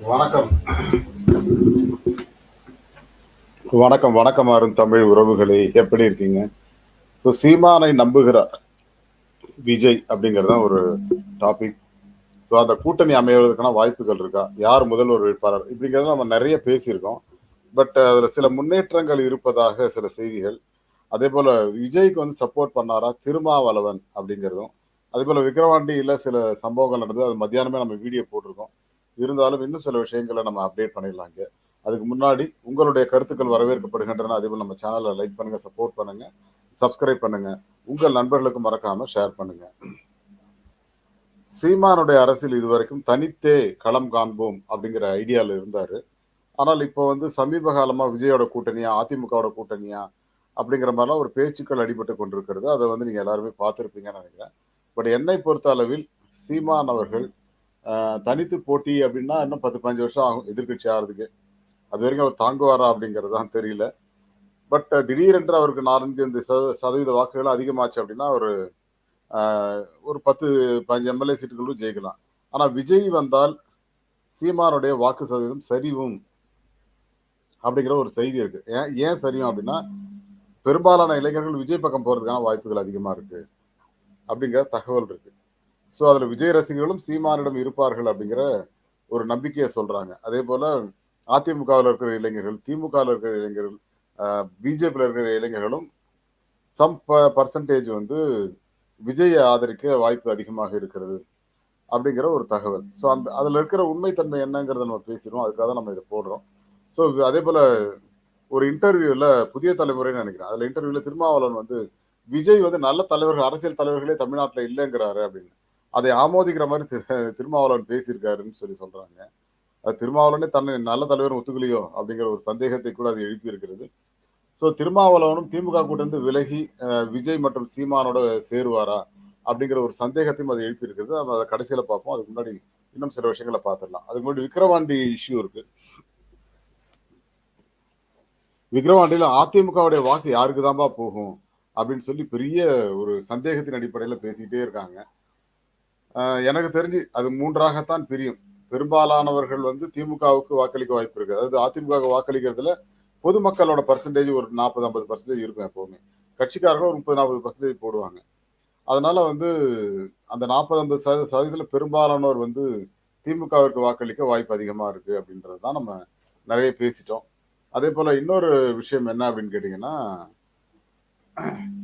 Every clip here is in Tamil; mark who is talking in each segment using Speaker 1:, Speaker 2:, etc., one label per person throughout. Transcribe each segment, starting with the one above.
Speaker 1: வணக்கம். வணக்கம் வணக்கம் அருண் தமிழ் உறவுகளே. எப்படி இருக்கீங்க? ஸோ சீமானை நம்புகிறார் விஜய் அப்படிங்கிறது தான் ஒரு டாபிக் ஸோ அந்த கூட்டணி அமைவதற்கான வாய்ப்புகள் இருக்கா? யார் முதல்வர் வேட்பாளர்? இப்படிங்கிறத நம்ம நிறைய பேசியிருக்கோம். பட் அதில் சில முன்னேற்றங்கள் இருப்பதாக சில செய்திகள். அதே போல் விஜய்க்கு வந்து சப்போர்ட் பண்ணாரா திருமாவளவன் அப்படிங்கிறதும். அதே போல் விக்ரவாண்டியில் சில சம்பவங்கள் நடந்தது. அது மத்தியானமே நம்ம வீடியோ போட்டிருக்கோம். இருந்தாலும் இன்னும் சில விஷயங்களை நம்ம அப்டேட் பண்ணிடலாங்க அதுக்கு முன்னாடி உங்களுடைய கருத்துக்கள் வரவேற்கப்படுகின்றன. அதே நம்ம சேனலை லைக் பண்ணுங்க சப்போர்ட் பண்ணுங்க சப்ஸ்கிரைப் பண்ணுங்க. உங்கள் நண்பர்களுக்கு மறக்காம ஷேர் பண்ணுங்க. சீமானுடைய அரசியல் இதுவரைக்கும் தனித்தே களம் காண்போம் அப்படிங்கிற ஐடியால இருந்தார். ஆனால் இப்போ வந்து சமீப காலமாக விஜயோட கூட்டணியா அதிமுகவோட கூட்டணியா அப்படிங்கிற மாதிரிலாம் ஒரு பேச்சுக்கள் அடிபட்டு கொண்டிருக்கிறது. அதை வந்து நீங்கள் எல்லாருமே பார்த்துருப்பீங்கன்னு நினைக்கிறேன். பட் என்னை பொறுத்த அளவில் சீமான் அவர்கள் தனித்து போட்டி அப்படின்னா இன்னும் பத்து பதினஞ்சு வருஷம் ஆகும் எதிர்கட்சி ஆகிறதுக்கு அது வரைக்கும் அவர் தாங்குவாரா அப்படிங்கிறது தான் தெரியல. பட் திடீரென்று அவருக்கு நான்கு இந்த சதவீத வாக்குகள் அதிகமாச்சு அப்படின்னா ஒரு ஒரு பத்து பதினஞ்சு எம்எல்ஏ சீட்டுகளும் ஜெயிக்கலாம். ஆனால் விஜய் வந்தால் சீமானுடைய வாக்கு சதவீதம் சரிவும் அப்படிங்கிற ஒரு செய்தி இருக்கு. ஏன் ஏன் சரியும் அப்படின்னா பெரும்பாலான இளைஞர்கள் விஜய் பக்கம் போகிறதுக்கான வாய்ப்புகள் அதிகமாக இருக்கு அப்படிங்கிற தகவல் இருக்குது ஸோ அதில் விஜய் ரசிகர்களும் சீமானிடம் இருப்பார்கள் அப்படிங்கிற ஒரு நம்பிக்கையை சொல்கிறாங்க அதே போல் அதிமுகவில் இருக்கிற இளைஞர்கள் திமுகவில் இருக்கிற இளைஞர்கள் பிஜேபியில் இருக்கிற இளைஞர்களும் சம் ப பர்சன்டேஜ் வந்து விஜயை ஆதரிக்க வாய்ப்பு அதிகமாக இருக்கிறது அப்படிங்கிற ஒரு தகவல். ஸோ அந்த அதில் இருக்கிற உண்மைத்தன்மை என்னங்கிறத நம்ம பேசிடுவோம். அதுக்காக தான் நம்ம இதை போடுறோம். ஸோ அதே போல் ஒரு இன்டர்வியூவில் புதிய தலைமுறைன்னு நினைக்கிறேன். அதில் இன்டர்வியூவில் திருமாவளவன் வந்து விஜய் வந்து நல்ல தலைவர்கள் அரசியல் தலைவர்களே தமிழ்நாட்டில் இல்லைங்கிறாரு அப்படின்னு. அதை ஆமோதிக்கிற மாதிரி திரு- திருமாவளவன் பேசியிருக்காருன்னு சொல்லி சொல்றாங்க. அது திருமாவளவனே தன்னை நல்ல தலைவர் ஒத்துக்கலையோ அப்படிங்கிற ஒரு சந்தேகத்தை கூட அது எழுப்பி இருக்கிறது ஸோ திருமாவளவனும் திமுக கூட்டிருந்து விலகி அஹ், விஜய் மற்றும் சீமானோட சேருவாரா அப்படிங்கிற ஒரு சந்தேகத்தையும் அது எழுப்பி இருக்குது நம்ம அதை கடைசியில் பார்ப்போம். அதுக்கு முன்னாடி இன்னும் சில விஷயங்களை பார்த்துடலாம். அதுக்கு முன்னாடி விக்ரவாண்டி இஷ்யூ இருக்கு. விக்ரவாண்டியில் அதிமுகவுடைய வாக்கு யாருக்கு தான்பா போகும் அப்படின்னு சொல்லி பெரிய ஒரு சந்தேகத்தின் அடிப்படையில் பேசிக்கிட்டே இருக்காங்க. எனக்கு தெரிஞ்சு அது மூன்றாகத்தான் பிரியும். பெரும்பாலானவர்கள் வந்து திமுகவுக்கு வாக்களிக்க வாய்ப்பு இருக்கு. அதாவது அதிமுக வாக்களிக்கிறதுல பொதுமக்களோட பர்சன்டேஜ் ஒரு நாற்பது ஐம்பது பர்சன்டேஜ் இருக்கும் எப்பவுமே. கட்சிக்காரர்கள் ஒரு முப்பது நாற்பது பர்சன்டேஜ் போடுவாங்க. அதனால வந்து அந்த நாற்பது ஐம்பது சதவீத சதவீதத்தில் பெரும்பாலானோர் வந்து திமுகவிற்கு வாக்களிக்க வாய்ப்பு அதிகமாக இருக்கு அப்படின்றது தான் நம்ம நிறைய பேசிட்டோம். அதே போல இன்னொரு விஷயம் என்ன அப்படின்னு கேட்டிங்கன்னா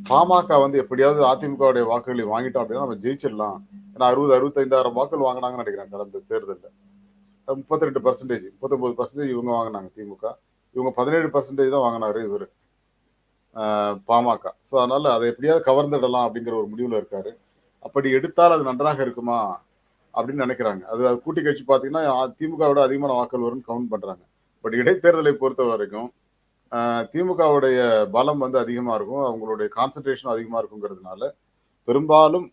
Speaker 1: பாமக வந்து எப்படியாவது அதிமுகவுடைய வாக்குகளை வாங்கிட்டோம் அப்படின்னா நம்ம ஜெயிச்சிடலாம். ஏன்னா அறுபது அறுபத்தைந்தாயிரம் வாக்குகள் வாங்கினாங்கன்னு நினைக்கிறேன் கடந்த தேர்தலில். முப்பத்தி ரெண்டு பர்சன்டேஜ் முப்பத்தொம்பது பர்சன்டேஜ் இவங்க வாங்கினாங்க திமுக. இவங்க பதினேழு பர்சன்டேஜ் தான் வாங்கினாரு இவர். பாமக. ஸோ அதனால அதை எப்படியாவது கவர்ந்துடலாம் அப்படிங்கிற ஒரு முடிவில் இருக்காரு. அப்படி எடுத்தால் அது நன்றாக இருக்குமா அப்படின்னு நினைக்கிறாங்க. அது அது கூட்டி கட்சி பார்த்தீங்கன்னா திமுக விட அதிகமான வாக்குகள் வரும்னு கவுண்ட் பண்ணுறாங்க பட் இடைத்தேர்தலை பொறுத்த வரைக்கும் திமுகவுடைய பலம் வந்து அதிகமாக இருக்கும். அவங்களுடைய கான்சன்ட்ரேஷன் அதிகமாக இருக்குங்கிறதுனால பெரும்பாலும்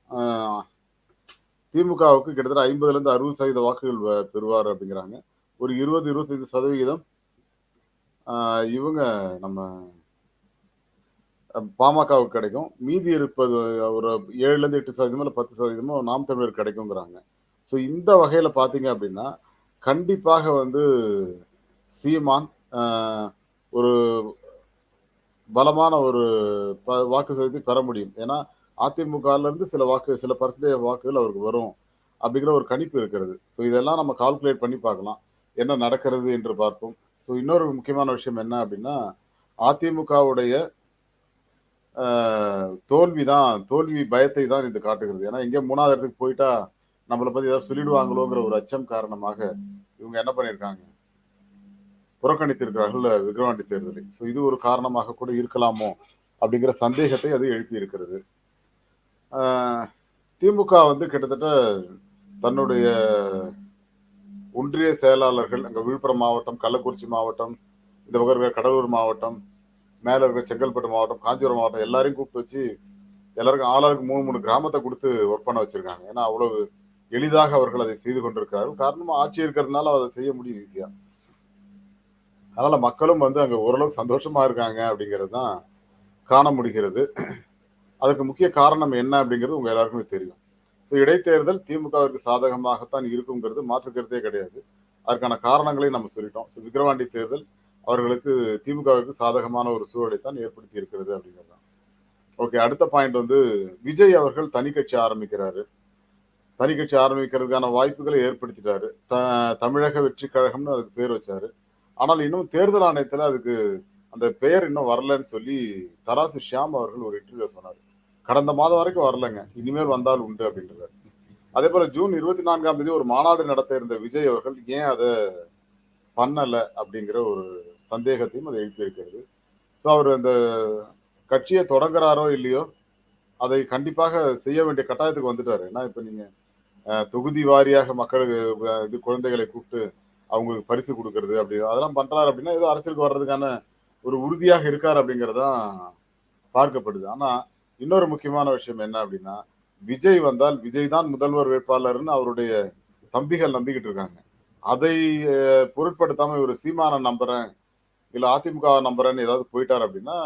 Speaker 1: திமுகவுக்கு கிட்டத்தட்ட ஐம்பதுலேருந்து அறுபது சதவீத வாக்குகள் வ- பெறுவார் அப்படிங்கிறாங்க. ஒரு இருபது இருபத்தைந்து சதவிகிதம் இவங்க நம்ம பாமகவுக்கு கிடைக்கும். மீதி இருப்பது ஒரு ஏழுலேருந்து எட்டு சதவீதமோ இல்லை பத்து சதவீதமோ நாம் தமிழர் கிடைக்குங்கிறாங்க. ஸோ இந்த வகையில் பார்த்தீங்க அப்படின்னா கண்டிப்பாக வந்து சீமான் ஒரு பலமான ஒரு ப- வாக்கு சதவீதத்தை பெற முடியும். ஏன்னா அதிமுகலேருந்து சில வாக்கு சில பர்சன்டேஜ் வாக்குகள் அவருக்கு வரும் அப்படிங்கிற ஒரு கணிப்பு இருக்கிறது. ஸோ இதெல்லாம் நம்ம கால்குலேட் பண்ணி பார்க்கலாம். என்ன நடக்கிறது என்று பார்ப்போம். ஸோ இன்னொரு முக்கியமான விஷயம் என்ன அப்படின்னா அதிமுகவுடைய தோல்வி தான் தோல்வி பயத்தை தான் இது காட்டுகிறது. ஏன்னா எங்கே மூணாவது இடத்துக்கு போயிட்டா நம்மளை பற்றி ஏதாவது சொல்லிடுவாங்களோங்கிற ஒரு அச்சம் காரணமாக இவங்க என்ன பண்ணியிருக்காங்க? புறக்கணித்திருக்கிறார்கள் விக்கிரவாண்டி தேர்தலை ஸோ இது ஒரு காரணமாக கூட இருக்கலாமோ அப்படிங்கிற சந்தேகத்தை அது எழுப்பி இருக்கிறது திமுக வந்து கிட்டத்தட்ட தன்னுடைய ஒன்றிய செயலாளர்கள் அங்கே விழுப்புரம் மாவட்டம் கள்ளக்குறிச்சி மாவட்டம் இந்த பக்கம் இருக்கிற கடலூர் மாவட்டம் மேலே இருக்கிற செங்கல்பட்டு மாவட்டம் காஞ்சிபுரம் மாவட்டம் எல்லாரையும் கூப்பிட்டு வச்சு எல்லாருக்கும் ஆளாருக்கு மூணு மூணு கிராமத்தை கொடுத்து ஒர்க் பண்ண வச்சிருக்காங்க. ஏன்னா அவ்வளவு எளிதாக அவர்கள் அதை செய்து கொண்டிருக்கிறார்கள். காரணமாக ஆட்சி இருக்கிறதுனால அதை செய்ய முடியும் ஈஸியாக அதனால மக்களும் வந்து அங்கே ஓரளவுக்கு சந்தோஷமா இருக்காங்க அப்படிங்கிறது தான் காண முடிகிறது. அதுக்கு முக்கிய காரணம் என்ன அப்படிங்கிறது உங்க எல்லாருக்குமே தெரியும். ஸோ இடைத்தேர்தல் திமுகவிற்கு சாதகமாகத்தான் இருக்குங்கிறது மாற்றுக்கிறதே கிடையாது. அதற்கான காரணங்களையும் நம்ம சொல்லிட்டோம். ஸோ விக்கிரவாண்டி தேர்தல் அவர்களுக்கு திமுகவிற்கு சாதகமான ஒரு சூழலை தான் ஏற்படுத்தி இருக்கிறது அப்படிங்கிறது தான். ஓகே அடுத்த பாயிண்ட் வந்து விஜய் அவர்கள் தனி கட்சி ஆரம்பிக்கிறாரு. தனி கட்சி ஆரம்பிக்கிறதுக்கான வாய்ப்புகளை ஏற்படுத்திட்டாரு. த தமிழக வெற்றி கழகம்னு அதுக்கு பேர் வச்சாரு. ஆனால் இன்னும் தேர்தல் ஆணையத்தில் அதுக்கு அந்த பெயர் இன்னும் வரலன்னு சொல்லி தராசு ஷியாம் அவர்கள் ஒரு இன்டர்வியூ சொன்னார். கடந்த மாதம் வரைக்கும் வரலங்க. இனிமேல் வந்தால் உண்டு அப்படின்றார். அதே போல ஜூன் இருபத்தி நான்காம் தேதி ஒரு மாநாடு நடத்த இருந்த விஜய் அவர்கள் ஏன் அதை பண்ணலை அப்படிங்கிற ஒரு சந்தேகத்தையும் அது எழுப்பியிருக்கிறது. ஸோ அவர் அந்த கட்சியை தொடங்குறாரோ இல்லையோ அதை கண்டிப்பாக செய்ய வேண்டிய கட்டாயத்துக்கு வந்துட்டாரு. ஏன்னா இப்போ நீங்கள் தொகுதி வாரியாக மக்களுக்கு இது குழந்தைகளை கூப்பிட்டு அவங்களுக்கு பரிசு கொடுக்கறது அப்படி அதெல்லாம் பண்றாரு அப்படின்னா ஏதோ அரசியலுக்கு வர்றதுக்கான ஒரு உறுதியாக இருக்கார் அப்படிங்கறதுதான் பார்க்கப்படுது. ஆனா இன்னொரு முக்கியமான விஷயம் என்ன அப்படின்னா விஜய் வந்தால் விஜய் தான் முதல்வர் வேட்பாளர்னு அவருடைய தம்பிகள் நம்பிக்கிட்டு இருக்காங்க. அதை பொருட்படுத்தாம இவர் சீமான நம்புறேன் இல்ல அதிமுக நம்புறேன்னு ஏதாவது போயிட்டார் அப்படின்னா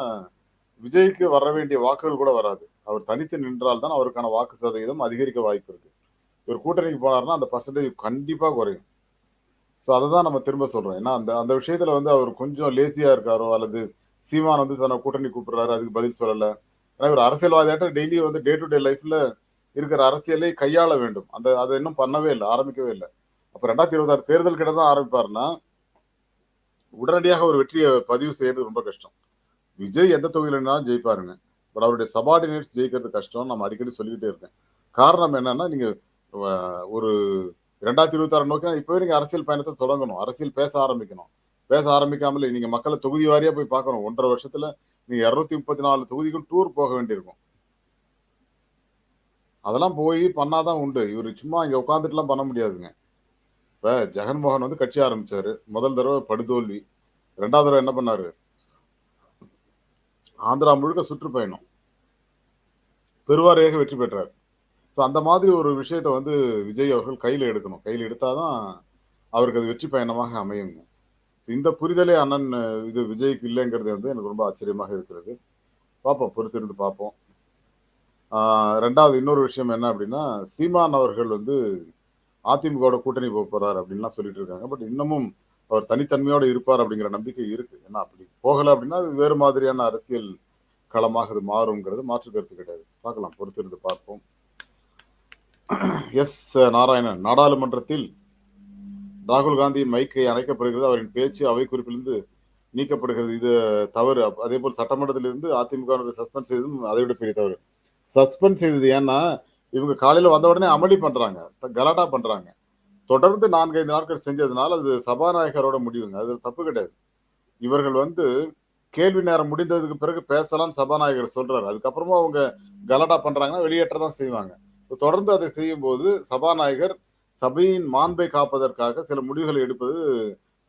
Speaker 1: விஜய்க்கு வர வேண்டிய வாக்குகள் கூட வராது. அவர் தனித்து நின்றால் தான் அவருக்கான வாக்கு சதவீதம் அதிகரிக்க வாய்ப்பு இருக்கு. இவர் கூட்டணிக்கு போனார்னா அந்த பர்சன்டேஜ் கண்டிப்பா குறையும். ஸோ அதை தான் நம்ம திரும்ப சொல்கிறோம் ஏன்னா அந்த அந்த விஷயத்தில் வந்து அவர் கொஞ்சம் லேசியாக இருக்காரோ அல்லது சீமான் வந்து தன்னை கூட்டணி கூப்பிடுறாரு அதுக்கு பதில் சொல்லலை. ஏன்னா இவர் அரசியல்வாதியாட்ட டெய்லி வந்து டே டு டே லைஃப்பில் இருக்கிற அரசியலை கையாள வேண்டும். அந்த அதை இன்னும் பண்ணவே இல்லை ஆரம்பிக்கவே இல்லை. அப்போ ரெண்டாயிரத்தி இருபத்தாறு தேர்தல் கிட்ட தான் ஆரம்பிப்பாருன்னா உடனடியாக ஒரு வெற்றியை பதிவு செய்யறது ரொம்ப கஷ்டம். விஜய் எந்த தொகுதியிலனாலும் ஜெயிப்பாருங்க. பட் அவருடைய சபார்டினேட்ஸ் ஜெயிக்கிறது கஷ்டம் நம்ம அடிக்கடி சொல்லிக்கிட்டே இருக்கேன். காரணம் என்னன்னா நீங்க ஒரு ரெண்டாயிரத்தி இருபத்தி ஆறு நோக்கினா இப்பவே நீங்க அரசியல் பயணத்தை தொடங்கணும். அரசியல் பேச ஆரம்பிக்கணும். பேச ஆரம்பிக்காமலே நீங்க மக்களை தொகுதி வாரியா போய் பார்க்கணும். ஒன்றரை வருஷத்துல நீங்க இருநூத்தி முப்பத்தி நாலு தொகுதிக்கும் டூர் போக வேண்டியிருக்கும். அதெல்லாம் போய் பண்ணாதான் உண்டு. இவர் சும்மா இங்க உட்காந்துட்டுலாம் பண்ண முடியாதுங்க. இப்ப ஜெகன்மோகன் வந்து கட்சி ஆரம்பிச்சாரு. முதல் தடவை படுதோல்வி. ரெண்டாவது தடவை என்ன பண்ணாரு? ஆந்திரா முழுக்க சுற்றுப்பயணம். பெருவாரியாக வெற்றி பெற்றார். ஸோ அந்த மாதிரி ஒரு விஷயத்தை வந்து விஜய் அவர்கள் கையில் எடுக்கணும். கையில் எடுத்தாதான் அவருக்கு அது வெற்றி பயணமாக அமையுங்க. இந்த புரிதலே அண்ணன் இது விஜய்க்கு இல்லைங்கிறது வந்து எனக்கு ரொம்ப ஆச்சரியமாக இருக்கிறது. பார்ப்போம் பொறுத்திருந்து பார்ப்போம். ரெண்டாவது இன்னொரு விஷயம் என்ன அப்படின்னா சீமான் அவர்கள் வந்து அதிமுகவோட கூட்டணி போக போகிறார் அப்படின்லாம் சொல்லிட்டு இருக்காங்க. பட் இன்னமும் அவர் தனித்தன்மையோடு இருப்பார் அப்படிங்கிற நம்பிக்கை இருக்கு. ஏன்னா அப்படி போகலை அப்படின்னா அது வேறு மாதிரியான அரசியல் களமாக அது மாறுங்கிறது மாற்று கருத்து கிடையாது. பார்க்கலாம் பொறுத்திருந்து பார்ப்போம். எஸ் நாராயணன். நாடாளுமன்றத்தில் ராகுல் காந்தியின் மைக்கை அணைக்கப்படுகிறது. அவரின் பேச்சு அவை குறிப்பிலிருந்து நீக்கப்படுகிறது. இது தவறு. அதே போல் சட்டமன்றத்திலிருந்து அதிமுக சஸ்பெண்ட் செய்ததும் அதை விட பெரிய தவறு. சஸ்பெண்ட் செய்தது ஏன்னா இவங்க காலையில் வந்த உடனே அமளி பண்ணுறாங்க கலாட்டா பண்ணுறாங்க தொடர்ந்து நான்கைந்து நாட்கள் செஞ்சதுனால அது சபாநாயகரோட முடிவுங்க. அது தப்பு கிடையாது. இவர்கள் வந்து கேள்வி நேரம் முடிந்ததுக்கு பிறகு பேசலாம்னு சபாநாயகர் சொல்றாரு. அதுக்கப்புறமா அவங்க கலாட்டா பண்றாங்கன்னா வெளியேற்ற தான் செய்வாங்க. தொடர்ந்து அதை செய்யும் போது சபாநாயகர் சபையின் மாண்பை காப்பதற்காக சில முடிவுகளை எடுப்பது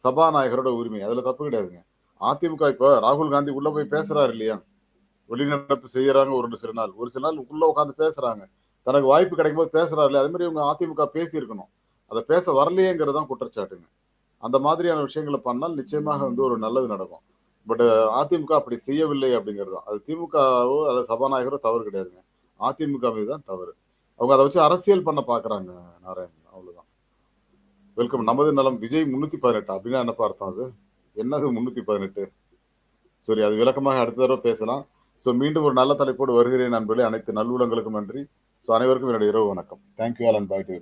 Speaker 1: சபாநாயகரோட உரிமை. அதுல தப்பு கிடையாதுங்க. அதிமுக இப்ப ராகுல் காந்தி உள்ள போய் பேசுறாரு இல்லையா? வெளிநடப்பு செய்யறாங்க ஒரு சில நாள். ஒரு சில நாள் உள்ள உட்காந்து பேசுறாங்க. தனக்கு வாய்ப்பு கிடைக்கும் போது பேசுறாரு இல்லையா? அதே மாதிரி இவங்க அதிமுக பேசியிருக்கணும். அதை பேச வரலையேங்கிறது தான் குற்றச்சாட்டுங்க. அந்த மாதிரியான விஷயங்களை பண்ணால் நிச்சயமாக வந்து ஒரு நல்லது நடக்கும். பட் அதிமுக அப்படி செய்யவில்லை அப்படிங்கிறது தான். அது திமுகவோ அல்லது சபாநாயகரோ தவறு கிடையாதுங்க. அதிமுக மீது தான் தவறு. அவங்க அதை வச்சு அரசியல் பண்ண பாக்குறாங்க நாராயண் அவ்வளவுதான். வெல்கம் நமது நலம். விஜய் முன்னூத்தி பதினெட்டு. அப்படின்னா என்ன பார்த்தோம் அது? என்னது முன்னூத்தி பதினெட்டு? சரி அது விளக்கமாக அடுத்த தடவை பேசலாம். ஸோ மீண்டும் ஒரு நல்ல தலைப்போடு வருகிறேன் நண்பர்களே. அனைத்து நல்லுள்ளங்களுக்கும் நன்றி. ஸோ அனைவருக்கும் என்னுடைய இரவு வணக்கம். Thank you all and bye to